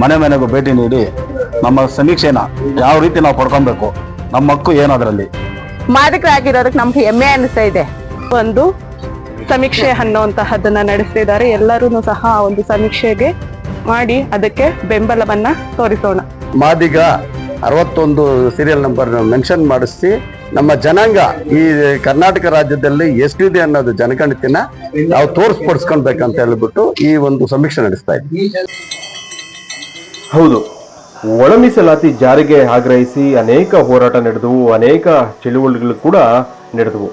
ಮನೆ ಮನೆಗೂ ಭೇಟಿ ನೀಡಿ ನಮ್ಮ ಸಮೀಕ್ಷೆನ ಯಾವ ರೀತಿ ನಾವು ಪಡ್ಕೊಬೇಕು? ನಮ್ಮ ಹಕ್ಕು ಏನದರಲ್ಲಿ ಮಾದಕರಾಗಿರೋದಕ್ಕೆ ನಮ್ಗೆ ಹೆಮ್ಮೆ ಅನಿಸ್ತಾ ಇದೆ. ಒಂದು ಸಮೀಕ್ಷೆ ಅನ್ನುವಂತಹದ್ದನ್ನ ನಡೆಸ್ತಿದ್ದಾರೆ. ಎಲ್ಲರೂ ಸಹ ಆ ಒಂದು ಸಮೀಕ್ಷೆಗೆ ಮಾಡಿ ಅದಕ್ಕೆ ಬೆಂಬಲವನ್ನ ತೋರಿಸೋಣ. ಮಾದಿಗ ಅರವತ್ತೊಂದು ಸೀರಿಯಲ್ ನಂಬರ್ ಮೆನ್ಷನ್ ಮಾಡಿಸಿ ನಮ್ಮ ಜನಾಂಗ ಈ ಕರ್ನಾಟಕ ರಾಜ್ಯದಲ್ಲಿ ಎಷ್ಟಿದೆ ಅನ್ನೋದು ಜನಗಣತಿನ ನಾವು ತೋರಿಸ್ಪಡಿಸ್ಕೊಳ್ಬೇಕಂತ ಹೇಳ್ಬಿಟ್ಟು ಈ ಒಂದು ಸಮೀಕ್ಷೆ ನಡೆಸ್ತಾ ಇದ್ವಿ ಹೌದು. ಒಳ ಮೀಸಲಾತಿ ಜಾರಿಗೆ ಆಗ್ರಹಿಸಿ ಅನೇಕ ಹೋರಾಟ ನಡೆದವು, ಅನೇಕ ಚಳುವಳಿಗಳು ಕೂಡ ನಡೆದವು.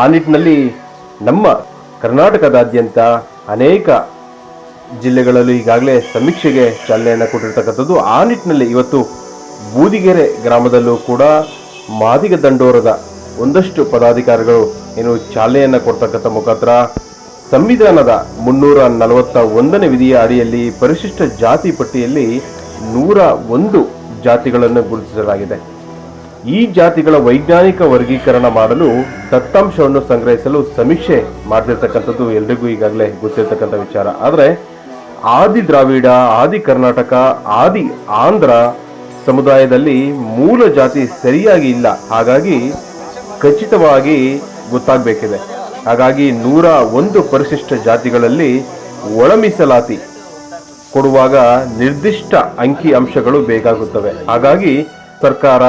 ಆ ನಿಟ್ಟಿನಲ್ಲಿ ನಮ್ಮ ಕರ್ನಾಟಕದಾದ್ಯಂತ ಅನೇಕ ಜಿಲ್ಲೆಗಳಲ್ಲೂ ಈಗಾಗಲೇ ಸಮೀಕ್ಷೆಗೆ ಚಾಲನೆಯನ್ನು ಕೊಟ್ಟಿರ್ತಕ್ಕಂಥದ್ದು. ಆ ನಿಟ್ಟಿನಲ್ಲಿ ಇವತ್ತು ಬೂದಿಗೆರೆ ಗ್ರಾಮದಲ್ಲೂ ಕೂಡ ಮಾದಿಗ ದಂಡೋರದ ಒಂದಷ್ಟು ಪದಾಧಿಕಾರಿಗಳು ಏನು ಚಾಲನೆಯನ್ನು ಕೊಡ್ತಕ್ಕಂಥ ಮುಖಾಂತರ ಸಂವಿಧಾನದ ಮುನ್ನೂರ ನಲವತ್ತ ಒಂದನೇ ವಿಧಿಯ ಅಡಿಯಲ್ಲಿ ಪರಿಶಿಷ್ಟ ಜಾತಿ ಪಟ್ಟಿಯಲ್ಲಿ ನೂರ ಒಂದು ಜಾತಿಗಳನ್ನು ಗುರುತಿಸಲಾಗಿದೆ. ಈ ಜಾತಿಗಳ ವೈಜ್ಞಾನಿಕ ವರ್ಗೀಕರಣ ಮಾಡಲು ದತ್ತಾಂಶವನ್ನು ಸಂಗ್ರಹಿಸಲು ಸಮೀಕ್ಷೆ ಮಾಡ್ತಿರ್ತಕ್ಕಂಥದ್ದು ಎಲ್ರಿಗೂ ಈಗಾಗಲೇ ಗೊತ್ತಿರ್ತಕ್ಕಂಥ ವಿಚಾರ. ಆದರೆ ಆದಿ ದ್ರಾವಿಡ, ಆದಿ ಕರ್ನಾಟಕ, ಆದಿ ಆಂಧ್ರ ಸಮುದಾಯದಲ್ಲಿ ಮೂಲ ಜಾತಿ ಸರಿಯಾಗಿ ಇಲ್ಲ. ಹಾಗಾಗಿ ಖಚಿತವಾಗಿ ಗೊತ್ತಾಗಬೇಕಿದೆ. ಹಾಗಾಗಿ ನೂರ ಒಂದು ಪರಿಶಿಷ್ಟ ಜಾತಿಗಳಲ್ಲಿ ಒಳ ಮೀಸಲಾತಿ ಕೊಡುವಾಗ ನಿರ್ದಿಷ್ಟ ಅಂಕಿ ಅಂಶಗಳು ಬೇಕಾಗುತ್ತವೆ. ಹಾಗಾಗಿ ಸರ್ಕಾರ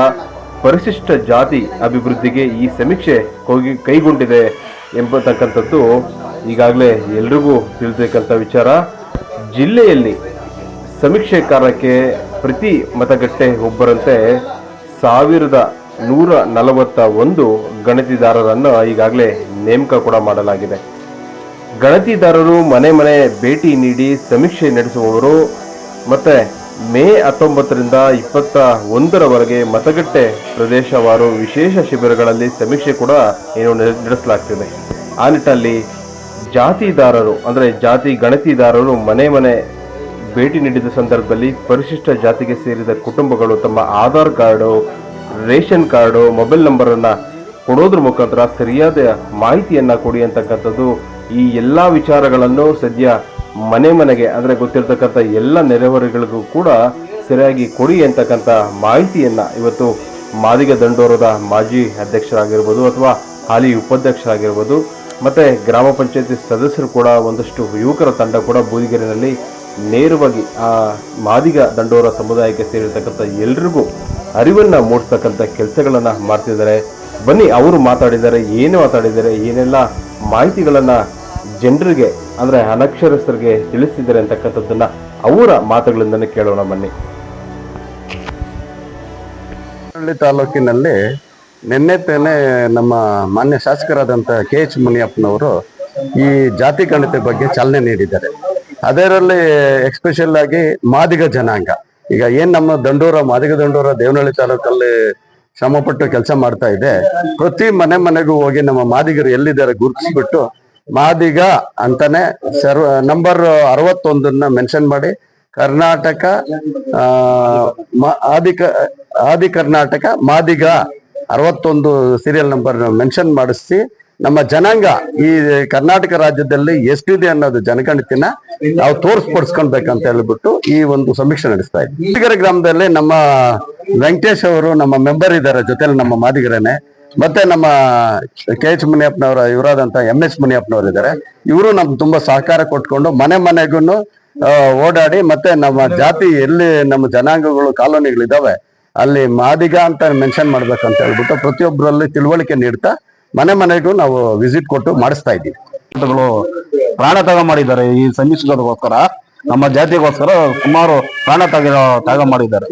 ಪರಿಶಿಷ್ಟ ಜಾತಿ ಅಭಿವೃದ್ಧಿಗೆ ಈ ಸಮೀಕ್ಷೆ ಕೈಗೊಂಡಿದೆ ಎಂಬತಕ್ಕಂಥದ್ದು ಈಗಾಗಲೇ ಎಲ್ರಿಗೂ ತಿಳಿದಕ್ಕಂಥ ವಿಚಾರ. ಜಿಲ್ಲೆಯಲ್ಲಿ ಸಮೀಕ್ಷೆ ಕಾರ್ಯಕ್ಕೆ ಪ್ರತಿ ಮತಗಟ್ಟೆ ಒಬ್ಬರಂತೆ ಸಾವಿರದ ನೂರ ನಲವತ್ತ ಒಂದು ಗಣತಿದಾರರನ್ನು ಈಗಾಗಲೇ ನೇಮಕ ಕೂಡ ಮಾಡಲಾಗಿದೆ. ಗಣತಿದಾರರು ಮನೆ ಮನೆ ಭೇಟಿ ನೀಡಿ ಸಮೀಕ್ಷೆ ನಡೆಸುವವರು ಮತ್ತು ಮೇ ಹತ್ತೊಂಬತ್ತರಿಂದ ಇಪ್ಪತ್ತ ಒಂದರವರೆಗೆ ಮತಗಟ್ಟೆ ಪ್ರದೇಶವಾರು ವಿಶೇಷ ಶಿಬಿರಗಳಲ್ಲಿ ಸಮೀಕ್ಷೆ ಕೂಡ ಏನು ನಡೆ- ನಡೆಸಲಾಗ್ತಿದೆ. ಆ ನಿಟ್ಟಲ್ಲಿ ಜಾತಿದಾರರು, ಅಂದರೆ ಜಾತಿ ಗಣತಿದಾರರು ಮನೆ ಮನೆ ಭೇಟಿ ನೀಡಿದ ಸಂದರ್ಭದಲ್ಲಿ ಪರಿಶಿಷ್ಟ ಜಾತಿಗೆ ಸೇರಿದ ಕುಟುಂಬಗಳು ತಮ್ಮ Aadhaar card, ration card, mobile ನಂಬರನ್ನು ಕೊಡೋದ್ರ ಮುಖಾಂತರ ಸರಿಯಾದ ಮಾಹಿತಿಯನ್ನು ಕೊಡಿ ಅಂತಕ್ಕಂಥದ್ದು ಈ ಎಲ್ಲ ವಿಚಾರಗಳನ್ನು ಸದ್ಯ ಮನೆ ಮನೆಗೆ, ಅಂದರೆ ಗೊತ್ತಿರತಕ್ಕಂಥ ಎಲ್ಲ ನೆರೆಹೊರೆಗಳಿಗೂ ಕೂಡ ಸರಿಯಾಗಿ ಕೊಡಿ ಅಂತಕ್ಕಂಥ ಮಾಹಿತಿಯನ್ನು ಇವತ್ತು ಮಾದಿಗ ದಂಡೋರದ ಮಾಜಿ ಅಧ್ಯಕ್ಷರಾಗಿರ್ಬೋದು ಅಥವಾ ಹಾಲಿ ಉಪಾಧ್ಯಕ್ಷರಾಗಿರ್ಬೋದು, ಮತ್ತು ಗ್ರಾಮ ಪಂಚಾಯತಿ ಸದಸ್ಯರು ಕೂಡ ಒಂದಷ್ಟು ಯುವಕರ ತಂಡ ಕೂಡ ಬೂದಿಗೆರೆನಲ್ಲಿ ನೇರವಾಗಿ ಆ ಮಾದಿಗ ದಂಡೋರ ಸಮುದಾಯಕ್ಕೆ ಸೇರಿರ್ತಕ್ಕಂಥ ಎಲ್ರಿಗೂ ಅರಿವನ್ನು ಮೂಡಿಸ್ತಕ್ಕಂಥ ಕೆಲಸಗಳನ್ನು ಮಾಡ್ತಿದ್ದಾರೆ. ಬನ್ನಿ, ಅವರು ಮಾತಾಡಿದ್ದಾರೆ, ಏನು ಮಾತಾಡಿದ್ದಾರೆ, ಏನೆಲ್ಲ ಮಾಹಿತಿಗಳನ್ನ ಜನರಿಗೆ, ಅಂದ್ರೆ ಅನಕ್ಷರಸ್ಥರಿಗೆ ತಿಳಿಸಿದ್ದಾರೆ ಅಂತಕ್ಕಂಥದ್ದನ್ನು ಅವರ ಮಾತುಗಳಿಂದನೇ ಕೇಳೋಣ ಬನ್ನಿ. ಹಳ್ಳಿ ತಾಲೂಕಿನಲ್ಲಿ ನಿನ್ನೆ ತಾನೇ ನಮ್ಮ ಮಾನ್ಯ ಶಾಸಕರಾದಂಥ ಕೆ ಎಚ್ ಮುನಿಯಪ್ಪನವರು ಈ ಜಾತಿ ಗಣತಿ ಬಗ್ಗೆ ಚಾಲನೆ ನೀಡಿದ್ದಾರೆ. ಅದರಲ್ಲಿ ಎಕ್ಸ್ಪೆಷಲ್ ಆಗಿ ಮಾದಿಗ ಜನಾಂಗ. ಈಗ ಏನ್ ನಮ್ಮ ದಂಡೂರ, ಮಾದಿಗ ದಂಡೂರ ದೇವನಹಳ್ಳಿ ತಾಲೂಕಲ್ಲಿ ಶ್ರಮಪಟ್ಟು ಕೆಲಸ ಮಾಡ್ತಾ ಇದೆ, ಪ್ರತಿ ಮನೆ ಮನೆಗೂ ಹೋಗಿ ನಮ್ಮ ಮಾದಿಗರು ಎಲ್ಲಿದ್ದಾರೆ ಗುರುತಿಸ್ಬಿಟ್ಟು ಮಾದಿಗ ಅಂತಾನೆ ಸರ್ವ ನಂಬರ್ ಅರವತ್ತೊಂದನ್ನ ಮೆನ್ಷನ್ ಮಾಡಿ. ಕರ್ನಾಟಕ ಆದಿ ಆದಿ ಕರ್ನಾಟಕ, ಮಾದಿಗ ಅರವತ್ತೊಂದು ಸೀರಿಯಲ್ ನಂಬರ್ ಮೆನ್ಷನ್ ಮಾಡಿಸಿ. ನಮ್ಮ ಜನಾಂಗ ಈ ಕರ್ನಾಟಕ ರಾಜ್ಯದಲ್ಲಿ ಎಷ್ಟಿದೆ ಅನ್ನೋದು ಜನಗಣತಿನ ನಾವು ತೋರಿಸ್ಪಡಿಸ್ಕೊಳ್ಬೇಕಂತ ಹೇಳ್ಬಿಟ್ಟು ಈ ಒಂದು ಸಮೀಕ್ಷೆ ನಡೆಸ್ತಾ ಇದ್ವಿ. ಮಾದಿಗರ ಗ್ರಾಮದಲ್ಲಿ ನಮ್ಮ ವೆಂಕಟೇಶ್ ಅವರು ನಮ್ಮ ಮೆಂಬರ್ ಇದ್ದಾರೆ, ಜೊತೆಲಿ ನಮ್ಮ ಮಾದಿಗರೇನೆ ಮತ್ತೆ ನಮ್ಮ ಕೆ ಎಚ್ ಮುನಿಯಪ್ಪನವರ ಇವರಾದಂತ ಎಂ ಎಸ್ ಮುನಿಯಪ್ಪನವರು ಇದ್ದಾರೆ. ಇವರು ನಮ್ಗೆ ತುಂಬಾ ಸಹಕಾರ ಕೊಟ್ಕೊಂಡು ಮನೆ ಮನೆಗೂ ಓಡಾಡಿ ಮತ್ತೆ ನಮ್ಮ ಜಾತಿ ಎಲ್ಲಿ ನಮ್ಮ ಜನಾಂಗಗಳು ಕಾಲೋನಿಗಳಿದಾವೆ ಅಲ್ಲಿ ಮಾದಿಗ ಅಂತ ಮೆನ್ಷನ್ ಮಾಡ್ಬೇಕಂತ ಹೇಳ್ಬಿಟ್ಟು ಪ್ರತಿಯೊಬ್ಬರಲ್ಲಿ ತಿಳುವಳಿಕೆ ನೀಡ್ತಾ ಮನೆ ಮನೆಗೂ ನಾವು ವಿಸಿಟ್ ಕೊಟ್ಟು ಮಾಡಿಸ್ತಾ ಇದ್ದೀವಿ. ಪ್ರಾಣ ತ್ಯಾಗ ಮಾಡಿದ್ದಾರೆ ಈ ಸಮೀಕ್ಷೆಗೋಸ್ಕರ ನಮ್ಮ ಜಾತಿಗೋಸ್ಕರ ಸುಮಾರು ಪ್ರಾಣ ತ್ಯಾಗ ತ್ಯಾಗ ಮಾಡಿದ್ದಾರೆ.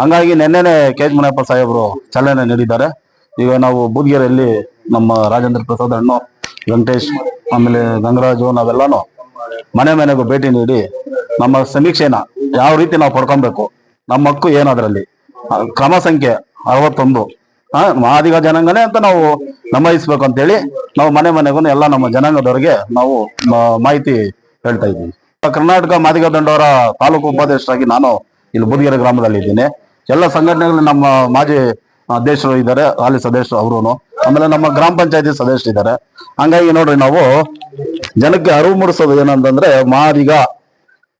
ಹಂಗಾಗಿ ನಿನ್ನೆನೆ ಕೆ ಎಚ್ ಮುನಿಯಪ್ಪ ಸಾಹೇಬರು ಚಾಲನೆ ನೀಡಿದ್ದಾರೆ. ಈಗ ನಾವು ಬೂದಿಗೆರೆಯಲ್ಲಿ ನಮ್ಮ ರಾಜೇಂದ್ರ ಪ್ರಸಾದ್ ಅಣ್ಣು ವೆಂಕಟೇಶ್ ಆಮೇಲೆ ಗಂಗರಾಜು ನಾವೆಲ್ಲಾನು ಮನೆ ಮನೆಗೂ ಭೇಟಿ ನೀಡಿ ನಮ್ಮ ಸಮೀಕ್ಷೆನ ಯಾವ ರೀತಿ ನಾವು ಪಡ್ಕೊಬೇಕು ನಮ್ಮ ಹಕ್ಕು ಏನದ್ರಲ್ಲಿ? ಕ್ರಮ ಸಂಖ್ಯೆ ಅರವತ್ತೊಂದು. ಆ, ಮಾದಿಗ ಜನಾಂಗನೇ ಅಂತ ನಾವು ನಮೂದಿಸ್ಬೇಕು ಅಂತೇಳಿ ನಾವು ಮನೆ ಮನೆಗೂ ಎಲ್ಲ ನಮ್ಮ ಜನಾಂಗದವರಿಗೆ ನಾವು ಮಾಹಿತಿ ಹೇಳ್ತಾ ಇದ್ದೀವಿ. ಕರ್ನಾಟಕ ಮಾದಿಗ ದಂಡವರ ತಾಲೂಕು ಉಪಾಧ್ಯಕ್ಷರಾಗಿ ನಾನು ಇಲ್ಲಿ ಬುದಿಗೆರೆ ಗ್ರಾಮದಲ್ಲಿ ಇದ್ದೀನಿ ಎಲ್ಲ ಸಂಘಟನೆಗಳು ನಮ್ಮ ಮಾಜಿ ಅಧ್ಯಕ್ಷರು ಇದ್ದಾರೆ ಹಾಲಿ ಸದಸ್ಯರು ಅವರು ಆಮೇಲೆ ನಮ್ಮ ಗ್ರಾಮ ಪಂಚಾಯತಿ ಸದಸ್ಯರು ಇದ್ದಾರೆ ಹಂಗಾಗಿ ನೋಡ್ರಿ ನಾವು ಜನಕ್ಕೆ ಅರಿವು ಮೂಡಿಸೋದು ಏನಂತಂದ್ರೆ ಮಾರಿಗ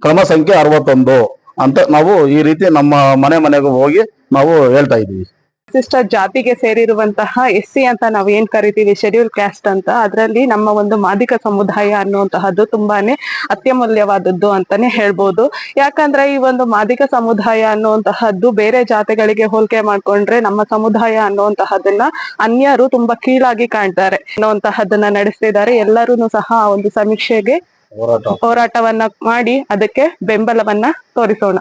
ಕ್ರಮ ಸಂಖ್ಯೆ ಅರವತ್ತೊಂದು ಅಂತ ನಾವು ಈ ರೀತಿ ನಮ್ಮ ಮನೆ ಮನೆಗೂ ಹೋಗಿ ನಾವು ಹೇಳ್ತಾ ಇದೀವಿ ವಿಶಿಷ್ಟ ಜಾತಿಗೆ ಸೇರಿರುವಂತಹ ಎಸ್ ಸಿ ಅಂತ ನಾವು ಏನ್ ಕರಿತೀವಿ ಶೆಡ್ಯೂಲ್ ಕ್ಯಾಸ್ಟ್ ಅಂತ ಅದರಲ್ಲಿ ನಮ್ಮ ಒಂದು ಮಾದಿಕ ಸಮುದಾಯ ಅನ್ನುವಂತಹದ್ದು ತುಂಬಾನೇ ಅತ್ಯಮೂಲ್ಯವಾದದ್ದು ಅಂತಾನೆ ಹೇಳ್ಬೋದು. ಯಾಕಂದ್ರೆ ಈ ಒಂದು ಮಾದಿಕ ಸಮುದಾಯ ಅನ್ನುವಂತಹದ್ದು ಬೇರೆ ಜಾತಿಗಳಿಗೆ ಹೋಲಿಕೆ ಮಾಡ್ಕೊಂಡ್ರೆ ನಮ್ಮ ಸಮುದಾಯ ಅನ್ನುವಂತಹದನ್ನ ಅನ್ಯರು ತುಂಬಾ ಕೀಳಾಗಿ ಕಾಣ್ತಾರೆ ಅನ್ನುವಂತಹದನ್ನ ನಡೆಸ್ತಿದ್ದಾರೆ. ಎಲ್ಲರೂ ಸಹ ಆ ಒಂದು ಸಮೀಕ್ಷೆಗೆ ಹೋರಾಟವನ್ನ ಮಾಡಿ ಅದಕ್ಕೆ ಬೆಂಬಲವನ್ನ ತೋರಿಸೋಣ.